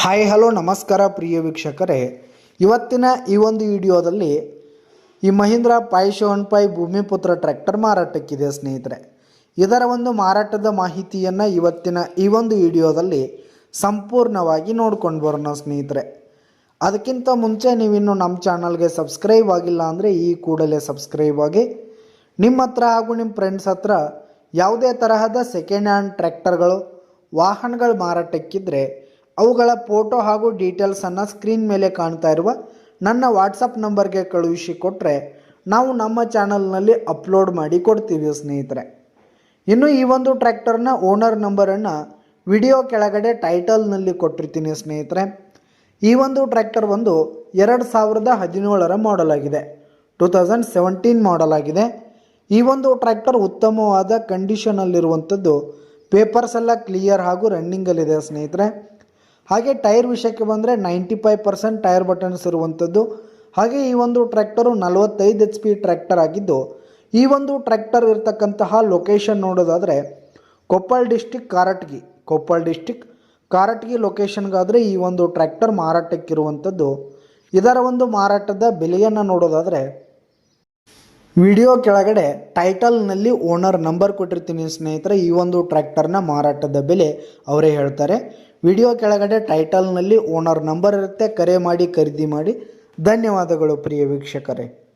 Hi, hello, ನಮಸ್ಕಾರ ಪ್ರಿಯ ವೀಕ್ಷಕರೇ. ಇವತ್ತಿನ ಈ ಒಂದು ವಿಡಿಯೋದಲ್ಲಿ ಈ Mahindra five seven five Bhumiputra tractor ಮಾರಾಟಕ್ಕಿದೆ ಸ್ನೇಹಿತರೆ. ಇದರ ಒಂದು ಮಾರಾಟದ ಮಾಹಿತಿಯನ್ನು ಇವತ್ತಿನ ಈ ಒಂದು ವಿಡಿಯೋದಲ್ಲಿ ಸಂಪೂರ್ಣವಾಗಿ ನೋಡ್ಕೊಂಡು ಬರೋಣ ಸ್ನೇಹಿತರೆ. ಅದಕ್ಕಿಂತ ಮುಂಚೆ ನೀವಿನ್ನು ನಮ್ಮ ಚಾನಲ್ಗೆ ಸಬ್ಸ್ಕ್ರೈಬ್ ಆಗಿಲ್ಲ ಅಂದರೆ ಈ ಕೂಡಲೇ ಸಬ್ಸ್ಕ್ರೈಬ್ ಆಗಿ. ನಿಮ್ಮ ಹತ್ರ ಹಾಗೂ ನಿಮ್ಮ ಫ್ರೆಂಡ್ಸ್ ಹತ್ರ ಯಾವುದೇ ತರಹದ ಸೆಕೆಂಡ್ ಹ್ಯಾಂಡ್ ಟ್ರ್ಯಾಕ್ಟರ್ಗಳು ವಾಹನಗಳು ಮಾರಾಟಕ್ಕಿದ್ರೆ ಅವುಗಳ ಫೋಟೋ ಹಾಗೂ ಡೀಟೇಲ್ಸನ್ನು ಸ್ಕ್ರೀನ್ ಮೇಲೆ ಕಾಣ್ತಾ ಇರುವ ನನ್ನ ವಾಟ್ಸಪ್ ನಂಬರ್ಗೆ ಕಳುಹಿಸಿ ಕೊಟ್ಟರೆ ನಾವು ನಮ್ಮ ಚಾನಲ್ನಲ್ಲಿ ಅಪ್ಲೋಡ್ ಮಾಡಿ ಕೊಡ್ತೀವಿ ಸ್ನೇಹಿತರೆ. ಇನ್ನು ಈ ಒಂದು ಟ್ರ್ಯಾಕ್ಟರ್ನ ಓನರ್ ನಂಬರನ್ನು ವಿಡಿಯೋ ಕೆಳಗಡೆ ಟೈಟಲ್ನಲ್ಲಿ ಕೊಟ್ಟಿರ್ತೀನಿ ಸ್ನೇಹಿತರೆ. ಈ ಒಂದು ಟ್ರ್ಯಾಕ್ಟರ್ ಒಂದು ಎರಡು ಸಾವಿರದ ಹದಿನೇಳರ ಮಾಡಲ್ ಆಗಿದೆ. ಟೂ ತೌಸಂಡ್ ಸೆವೆಂಟೀನ್ ಮಾಡಲ್ ಆಗಿದೆ. ಈ ಒಂದು ಟ್ರ್ಯಾಕ್ಟರ್ ಉತ್ತಮವಾದ ಕಂಡೀಷನಲ್ಲಿರುವಂಥದ್ದು ಪೇಪರ್ಸ್ ಎಲ್ಲ ಕ್ಲಿಯರ್ ಹಾಗೂ ರನ್ನಿಂಗಲ್ಲಿದೆ ಸ್ನೇಹಿತರೆ. ಹಾಗೆ ಟೈರ್ ವಿಷಯಕ್ಕೆ ಬಂದರೆ ninety five percent tyre buttons ಇರುವಂಥದ್ದು ಹಾಗೆ ಈ ಒಂದು ಟ್ರ್ಯಾಕ್ಟರು ನಲವತ್ತೈದು ಎಚ್ ಪಿ ಟ್ರ್ಯಾಕ್ಟರ್ ಆಗಿದ್ದು, ಈ ಒಂದು ಟ್ರ್ಯಾಕ್ಟರ್ ಇರತಕ್ಕಂತಹ ಲೊಕೇಶನ್ ನೋಡೋದಾದರೆ ಕೊಪ್ಪಳ ಡಿಸ್ಟಿಕ್ ಕಾರಟಗಿ. ಕೊಪ್ಪಳ ಡಿಸ್ಟಿಕ್ ಕಾರಟಗಿ ಲೊಕೇಶನ್ಗಾದರೆ ಈ ಒಂದು ಟ್ರ್ಯಾಕ್ಟರ್ ಮಾರಾಟಕ್ಕಿರುವಂಥದ್ದು ಇದರ ಒಂದು ಮಾರಾಟದ ಬೆಲೆಯನ್ನು ನೋಡೋದಾದರೆ, ವಿಡಿಯೋ ಕೆಳಗಡೆ ಟೈಟಲ್ನಲ್ಲಿ ಓನರ್ ನಂಬರ್ ಕೊಟ್ಟಿರ್ತೀನಿ ಸ್ನೇಹಿತರೆ, ಈ ಒಂದು ಟ್ರ್ಯಾಕ್ಟರ್ನ ಮಾರಾಟದ ಬೆಲೆ ಅವರೇ ಹೇಳ್ತಾರೆ. ವಿಡಿಯೋ ಕೆಳಗಡೆ ಟೈಟಲ್ನಲ್ಲಿ ಓನರ್ ನಂಬರ್ ಇರುತ್ತೆ ಕರೆ ಮಾಡಿ ಖರೀದಿ ಮಾಡಿ. ಧನ್ಯವಾದಗಳು ಪ್ರಿಯ ವೀಕ್ಷಕರೇ.